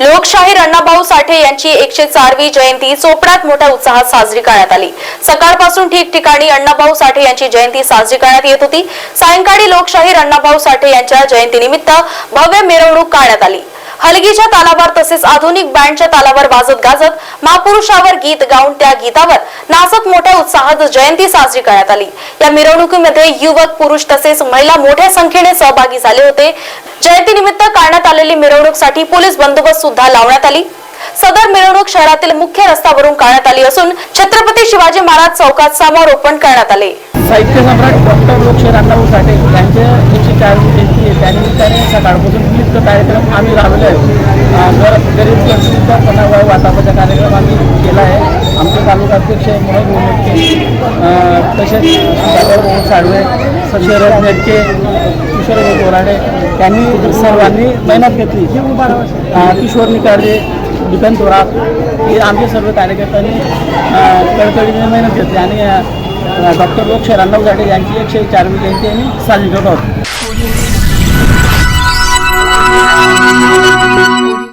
लोकशाहीर अण्णाभाऊ साठे यांची एकशे चारवी जयंती चोपड्यात मोठ्या उत्साहात साजरी करण्यात आली. सकाळपासून ठिकठिकाणी अण्णाभाऊ साठे यांची जयंती साजरी करण्यात येत होती. सायंकाळी लोकशाहीर अण्णाभाऊ साठे यांच्या जयंतीनिमित्त भव्य मिरवणूक काढण्यात आली. हलगीच्या तालावर तसेच आधुनिक बँडच्या तालावर वाजत गाजत महापुरुषावर गीत गाऊन त्या गीतावर नाचत मोठ्या उत्साहात जयंती साजरी करण्यात आली. या मिरवणुकीमध्ये युवक पुरुष तसेच महिला मोठ्या संख्येने सहभागी झाले होते. जयंतीनिमित्त काढण्यात आलेली मिरवणूकसाठी पोलीस बंदोबस्त सुद्धा लावण्यात आली. सदर मिरवणूक शहरातील मुख्य रस्त्यावरून काढण्यात आली असून छत्रपती शिवाजी महाराज चौकात समारोपण करण्यात आले. साहित्य सम्राट डॉक्टर लोकशाहीर अण्णाभाऊ साठे यांच्या त्यानिमित्ताने सकाळपासून विविध कार्यक्रम आम्ही राबवले आहेत जर गरीब व्यक्तींचा पणावाय वाटापाचा कार्यक्रम आम्ही केला आहे. आमचे तालुकाध्यक्ष मनोज गोमटके तसेच सुधाकर भाऊ साळवे शरद नेटके किशोर बोराडे त्यांनी सर्वांनी मेहनत घेतली. किशोर निकाडे दीपन थोरात हे आमचे सर्व कार्यकर्त्यांनी कडकडीने मेहनत घेतली. आणि डॉक्टर लोकशाहीर अण्णाभाऊ साठे यांची एकशे चारवी जयंती आम्ही साजरी करत आहोत.